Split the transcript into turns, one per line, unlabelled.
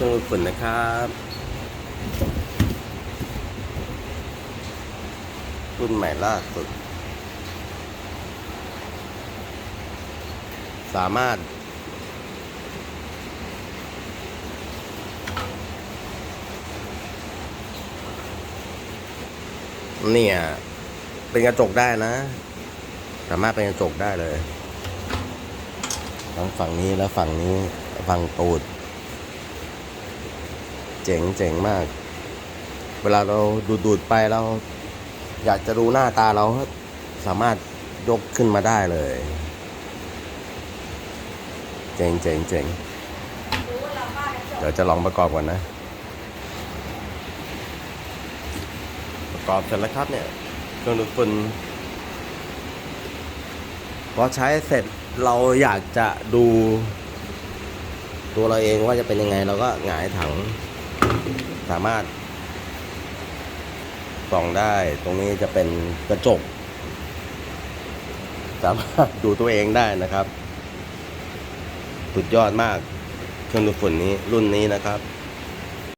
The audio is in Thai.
เครื่องฝุ่นนะครับรุ่นใหม่ล่าสุด สามารถ เนี่ย เป็นกระจกได้นะ สามารถเป็นกระจกได้เลย ทั้งฝั่งนี้และฝั่งนี้ฝั่งตูด เจ๋งเจ๋งมาก เวลาเราดูดดูดไปเราอยากจะดูหน้าตาเราสามารถยกขึ้นมาได้เลย เจ๋งเจ๋งเจ๋งเดี๋ยวจะลองประกอบก่อนนะ ประกอบเสร็จแล้วครับเนี่ยเครื่องดูดฝุ่นพอใช้เสร็จเราอยากจะดู ตัวเราเองว่าจะเป็นยังไงเราก็หงายถัง สามารถส่องได้ตรงนี้จะเป็นกระจก สามารถดูตัวเองได้นะครับ สุดยอดมากเครื่องดูดฝุ่นนี้รุ่นนี้นะครับ